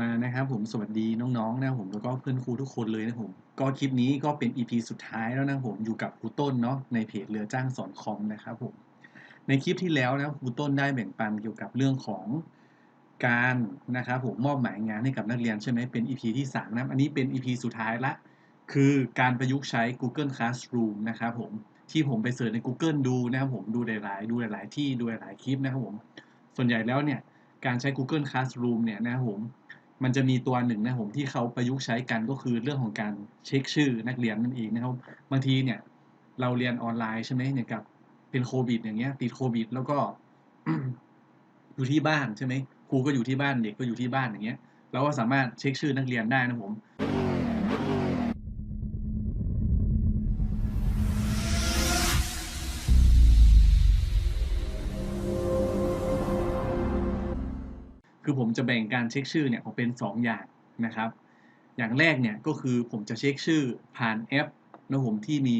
มานะครับผมสวัสดีน้องๆนะผมแล้วก็เพื่อนครูทุกคนเลยนะผมก็คลิปนี้ก็เป็น EP สุดท้ายแล้วนะผมอยู่กับครูต้นเนาะในเพจเรือจ้างสอนคอมนะครับผมในคลิปที่แล้วนะครูต้นได้แบ่งปันเกี่ยวกับเรื่องของการนะครับผมมอบหมายงานให้กับนักเรียนใช่ไหมเป็น EP ที่3นะอันนี้เป็น EP สุดท้ายละ คือการประยุกต์ใช้ Google Classroom นะครับผมที่ผมไปเสิร์ชใน Google ดูนะครับผมดูหลายๆดูหลายๆที่ดูหลายๆคลิปนะครับผมส่วนใหญ่แล้วเนี่ยการใช้ Google Classroom เนี่ยนะครับผม มันจะมีตัวหนึ่งนะผมที่เขาประยุกต์ใช้กันก็คือเรื่องของการเช็คชื่อนักเรียนนั่นเองนะครับบางทีเนี่ยเราเรียนออนไลน์ใช่ไหมเนี่ยกับเป็นโควิด อย่างเงี้ยติดโควิด แล้วก็อยู่ที่บ้านใช่ไหมครูก็อยู่ที่บ้านเด็กก็อยู่ที่บ้านอย่างเงี้ยเราก็สามารถเช็คชื่อนักเรียนได้นะผม คือผมจะแบ่งการเช็คชื่อเนี่ยออกเป็น 2 อย่างนะครับ อย่างแรกเนี่ยก็คือผมจะเช็คชื่อผ่านแอปนะผมที่มี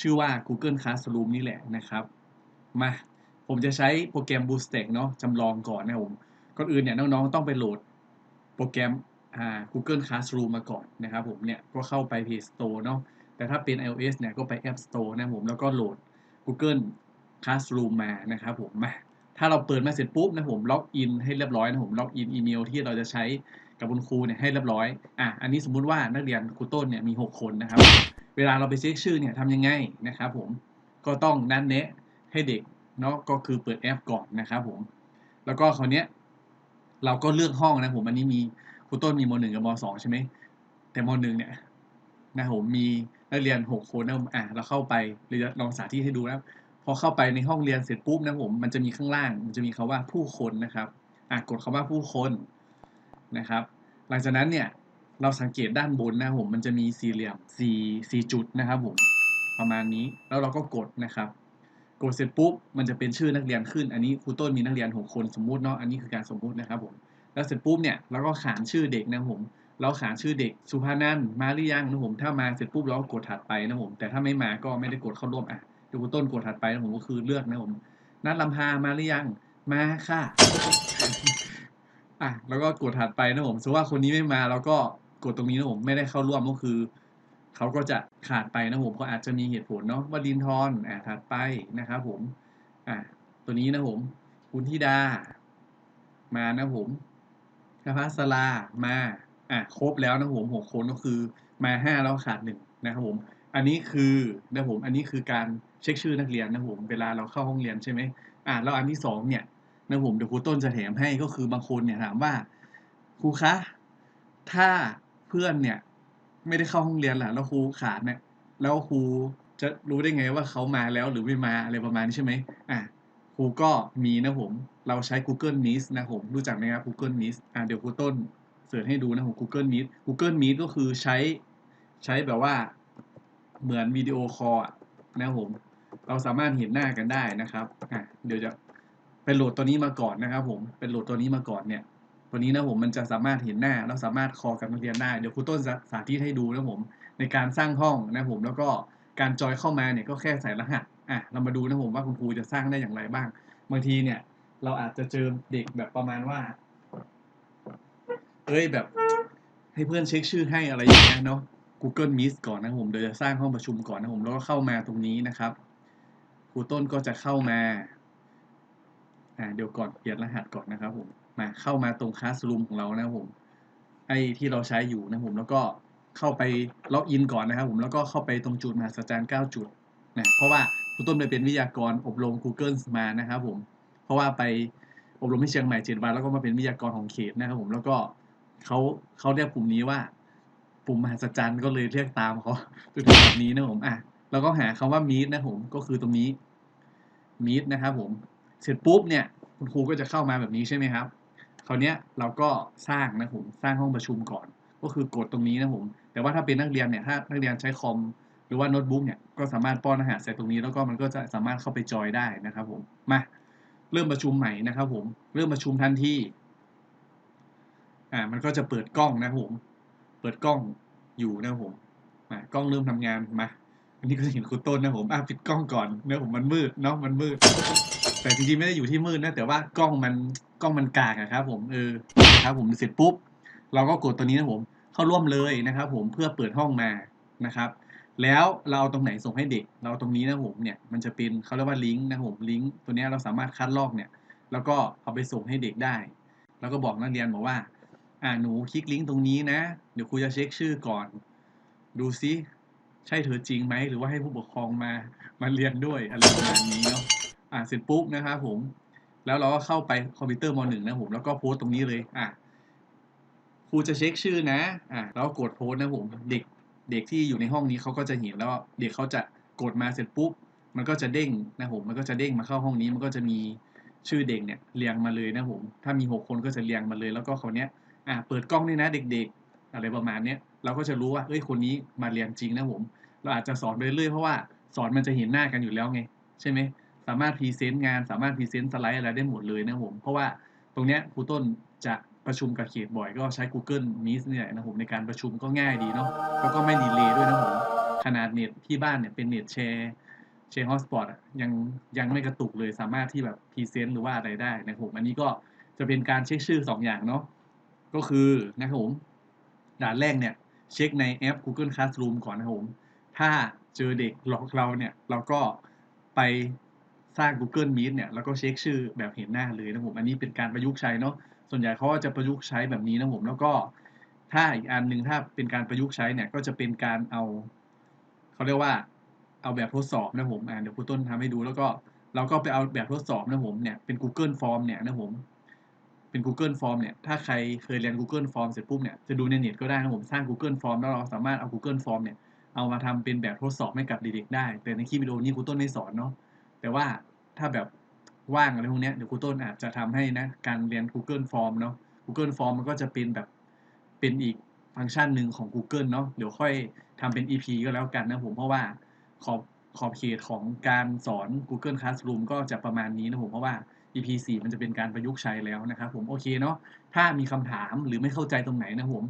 ชื่อว่า Google Classroom นี่แหละนะครับมาผมจะใช้โปรแกรม BlueStack เนาะจำลองก่อนนะผมก่อนอื่นเนี่ยน้องๆต้องไปโหลดโปรแกรม Google Classroom มาก่อนนะครับผมเนี่ยก็เข้าไป Play Store เนาะแต่ถ้าเป็น iOS เนี่ยก็ไป App Store นะผมแล้วก็โหลด Google Classroom มานะครับผมมา ถ้าเราเปิดมาเสร็จปุ๊บนะผมล็อกอินให้เรียบร้อยนะผมล็อกอินอีเมลที่เราจะใช้กับคุณครูเนี่ยให้เรียบร้อย อะ อันนี้สมมุติว่านักเรียนครูต้นเนี่ยมี 6 คนนะครับ เวลาเราไปเช็คชื่อเนี่ยทำยังไงนะครับผม ก็ต้องนัดแนะให้เด็กเนาะ ก็คือเปิดแอปก่อนนะครับผม แล้วก็คราวเนี้ยเราก็เลือกห้องนะผม อันนี้มีครูต้นมีมหนึ่งกับมสองใช่ไหม แต่มหนึ่งเนี่ยนะผมมีนักเรียนหกคนนะอะ เราเข้าไปหรือลองสาธิตให้ดูนะ พอเข้าไปในห้องเรียนเสร็จปุ๊บนะผมมันจะมีข้างล่าง มันจะมีคาว่าผู้คนนะครับอะกดคาว่าผู้คนนะครับ หลังจากนั้นเนี่ยเราสังเกตด้านบนนะผมมันจะมีสี่เหลี่ยมสี่สี่จุดนะครับผมประมาณนี้แล้วเราก็กดนะครับ กดเสร็จปุ๊บมันจะเป็นชื่อนักเรียนขึ้น อันนี้ครูต้นมีนักเรียนหกคนสมมุติเนาะอันนี้คือการสมมุตินะครับผมแล้วเสร็จปุ๊บเนี่ยเราก็ขานชื่อเด็กนะผมเราขานชื่อเด็กสุภานันมาหรือยังนะผมถ้ามาเสร็จปุ๊บเราก็กดถัดไปนะผมแต่ถ้าไม่มาก็ไม่ได้กดเข้าร่วมอะ ดูต้นกดถัดไปนะผมก็คือเลือกนะผม นัดลำพามาหรือยัง มาค่ะ อะ แล้วก็กดถัดไปนะผมสมมติว่าคนนี้ไม่มาเราก็กดตรงนี้นะผมไม่ได้เข้าร่วมก็คือเขาก็จะขาดไปนะผมก็อาจจะมีเหตุผลเนาะว่าดินทอนอะถัดไปนะครับผม อะตัวนี้นะผม คุณธิดา มานะผมนภัสรามาอะครบแล้วนะผมหกคนก็คือมาห้าแล้วขาดหนึ่งนะครับผม อันนี้คือนะผม อันนี้คือการ เช็คชื่อนักเรียนนะผมเวลาเราเข้าห้องเรียนใช่ไหมอ่าแล้วอันที่สองเนี่ยนะผมเดี๋ยวครูต้นจะแถมให้ก็คือบางคนเนี่ยถามว่าครูคะถ้าเพื่อนเนี่ย ไม่ได้เข้าห้องเรียนล่ะแล้วครูขาดเนี่ย แล้วครูจะรู้ได้ไงว่าเขามาแล้วหรือไม่มาอะไรประมาณนี้ใช่ไหมอะครูก็มีนะผม เราใช้ Google Meet นะผมรู้จักไหมครับ Google Meet อ่าเดี๋ยวครูต้นเสิร์ชให้ดูนะผม Google Meet Google Meet ก็คือใช้ใช้แบบว่าเหมือนวิดีโอคอลนะผม เราสามารถเห็นหน้ากันได้นะครับอะเดี๋ยวจะไปโหลดตัวนี้มาก่อนนะครับ ผมเป็นโหลดตัวนี้มาก่อนเนี่ย ตัวนี้นะผมมันจะสามารถเห็นหน้าแล้วสามารถคอกับนักเรียนได้เดี๋ยวครูต้นสาธิตให้ดูนะผมในการสร้างห้องนะผมแล้วก็การจอยเข้ามาเนี่ยก็แค่ใส่รหัสอะเรามาดูนะผมว่าคุณครูจะสร้างได้อย่างไรบ้าง บางทีเนี่ย เราอาจจะเจอเด็กแบบประมาณว่า เอ้ยแบบให้เพื่อนเช็คชื่อให้อะไรอย่างเงี้ยเนาะ Google Meet ก่อนนะผมเดี๋ยวจะสร้างห้องประชุมก่อนนะผมแล้วก็เข้ามาตรงนี้นะครับ ครูต้นก็จะเข้ามาอ่าเดี๋ยวก่อนเปลี่ยนรหัสก่อนนะครับผมมาเข้ามาตรง Classroom ของเรานะครับผมไอที่เราใช้อยู่นะผมแล้วก็เข้าไปล็อกอินก่อนนะครับผมแล้วก็เข้าไปตรงจุดมหัศจรรย์9จุดนะเพราะว่าครูต้นไปเป็นวิทยากรอบรม Google มานะครับผมเพราะว่าไปอบรมที่เชียงใหม่เจ็ดวันแล้วก็มาเป็นวิทยากรของเขตนะครับผมแล้วก็เขาเขาเรียกกลุ่มนี้ว่าปุ่มมหัศจรรย์ก็เลยเรียกตามเขาจนถึงแบบนี้นะผมอะเราก็หาคำว่า meet นะผมก็คือตรงนี้ meet นะครับผม เสร็จปุ๊บเนี่ยคุณครูก็จะเข้ามาแบบนี้ใช่ไหมครับ คราวนี้เราก็สร้างนะผมสร้างห้องประชุมก่อน ก็คือกดตรงนี้นะผม แต่ว่าถ้าเป็นนักเรียนเนี่ยถ้านักเรียนใช้คอมหรือว่าโน้ตบุ๊กเนี่ยก็สามารถป้อนรหัสใส่ตรงนี้ แล้วก็มันก็จะสามารถเข้าไปจอยได้นะครับผมมาเริ่มประชุมใหม่นะครับผมเริ่มประชุมทันทีอ่ามันก็จะเปิดกล้องนะครับผม เปิดกล้องอยู่นะครับผมมากล้องเริ่มทำงานมา อันนี้ก็เห็นครูต้นนะผมอะปิดกล้องก่อนเนื้อผมมันมืดเนาะมันมืด แต่จริงๆไม่ได้อยู่ที่มืดนะแต่ว่ากล้องมันกล้องมันกากอะครับ ผมเออนะครับผมเสร็จปุ๊บ เราก็กดตัวนี้นะผม เข้าร่วมเลยนะครับ ผมเพื่อเปิดห้องมานะครับ แล้วเราเอาตรงไหนส่งให้เด็ก เราเอาตรงนี้นะผมเนี่ยมันจะเป็นเขาเรียกว่าลิงก์นะผมลิงก์ตัวนี้เราสามารถคัดลอกเนี่ย แล้วก็เอาไปส่งให้เด็กได้ แล้วก็บอกนักเรียนบอกว่า อ่าหนูคลิกลิงก์ตรงนี้นะ เดี๋ยวครูจะเช็คชื่อก่อน ดูซิ ใช่เธอจริงไหมหรือว่าให้ผู้ปกครองมามาเรียนด้วยอะไรประมาณนี้เนาะอ่าเสร็จปุ๊บนะครับผม แล้วเราก็เข้าไปคอมพิวเตอร์มหนึ่งนะผมแล้วก็โพสต์ตรงนี้เลยอะครูจะเช็คชื่อนะอะแล้วก็กดโพสต์นะผมเด็กเด็กที่อยู่ในห้องนี้เขาก็จะเห็นแล้วเด็กเขาจะกดมาเสร็จปุ๊บมันก็จะเด้งนะผมมันก็จะเด้งมาเข้าห้องนี้มันก็จะมีชื่อเด็กเนี่ยเรียงมาเลยนะผมถ้ามีหกคนก็จะเรียงมาเลยแล้วก็เขาเนี้ยอะเปิดกล้องด้วยนะเด็กๆ อะไรประมาณเนี้ยเราก็จะรู้ว่าเอ้ยคนนี้มาเรียนจริงนะผมเราอาจจะสอนไปเรื่อยเพราะว่าสอนมันจะเห็นหน้ากันอยู่แล้วไงใช่ไหมสามารถพรีเซนต์งานสามารถพรีเซนต์สไลด์อะไรได้หมดเลยนะผมเพราะว่าตรงเนี้ยครูต้นจะประชุมกับเขตบ่อยก็ใช้ Google Meet นี่แหละนะผมในการประชุมก็ง่ายดีเนาะแล้วก็ไม่ดีเลย์ด้วยนะผมขนาดเน็ตที่บ้านเนี่ยเป็นเน็ตแชร์แชร์ฮอสปอตยังยังไม่กระตุกเลยสามารถที่แบบพรีเซนต์หรือว่าอะไรได้นะผมอันนี้ก็จะเป็นการเช็คชื่อ 2 อย่างเนาะก็คือนะครับผม ด่านแรกเนี่ยเช็คในแอป Google Classroom ก่อนนะผมถ้าเจอเด็กหลอกเราเนี่ยเราก็ไปสร้าง Google Meet เนี่ยแล้วก็เช็คชื่อแบบเห็นหน้าเลยนะผมอันนี้เป็นการประยุกต์ใช้เนาะส่วนใหญ่เขาจะประยุกต์ใช้แบบนี้นะผมแล้วก็ถ้าอีกอันหนึ่งถ้าเป็นการประยุกต์ใช้เนี่ยก็จะเป็นการเอาเขาเรียกว่าเอาแบบทดสอบนะผมอ่าเดี๋ยวครูต้นทำให้ดูแล้วก็เราก็ไปเอาแบบทดสอบนะผมเนี่ยเป็น Google Form เนี่ยนะผม เป็น Google Form เนี่ย ถ้าใครเคยเรียน Google Form เสร็จปุ๊บเนี่ย จะดูในเน็ตก็ได้นะผม สร้าง Google Form แล้วเราสามารถเอา Google Form เนี่ย เอามาทำเป็นแบบทดสอบให้กับเด็กๆได้ แต่ในคลิปวิดีโอนี้ครูต้นไม่สอนเนาะ แต่ว่าถ้าแบบว่างอะไรพวกเนี้ยเดี๋ยวครูต้นอาจจะทำให้นะ การเรียน Google Form เนาะ Google Form มันก็จะเป็นแบบ เป็นอีกฟังก์ชันหนึ่งของ Google เนาะ เดี๋ยวค่อยทำเป็น EP ก็แล้วกันนะผม เพราะว่าขอบขอบเขตของการสอน Google Classroom ก็จะประมาณนี้นะผม เพราะว่า EP 4มันจะเป็นการประยุกต์ใช้แล้วนะครับผมโอเคเนาะถ้ามีคำถามหรือไม่เข้าใจตรงไหนนะผม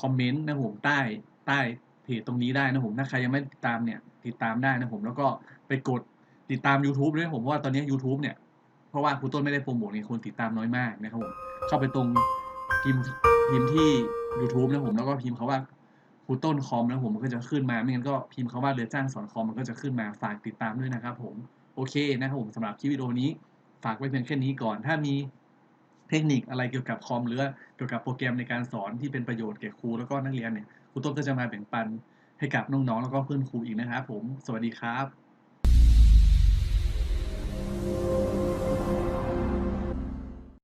คอมเมนต์นะผมใต้ใต้เพจตรงนี้ได้นะผมถ้าใครยังไม่ติดตามเนี่ยติดตามได้นะผมแล้วก็ไปกดติดตาม YouTube ด้วยนะผมว่าตอนนี้ YouTube เนี่ยเพราะว่าครูต้นไม่ได้โปรโมทเนี่ยคนติดตามน้อยมากนะครับผมเข้าไปตรงพิมพ์พิมพ์ที่ YouTube นะผมแล้วก็พิมพ์คาว่าครูต้นคอมนะผมมันก็จะขึ้นมาไม่งั้นก็พิมพ์คาว่าเรือจ้างสอนคอมมันก็จะขึ้นมาฝากติดตามด้วยนะครับผมโอเคนะครับผมสำหรับคลิปวิดีโอนี้ ฝากไว้เพียงแค่นี้ก่อน ถ้ามีเทคนิคอะไรเกี่ยวกับคอมหรือเกี่ยวกับโปรแกรมในการสอนที่เป็นประโยชน์แก่ครูแล้วก็นักเรียนเนี่ยครูต้นก็จะมาแบ่งปันให้กับน้องๆแล้วก็เพื่อนครูอีกนะครับผม สวัสดีครับ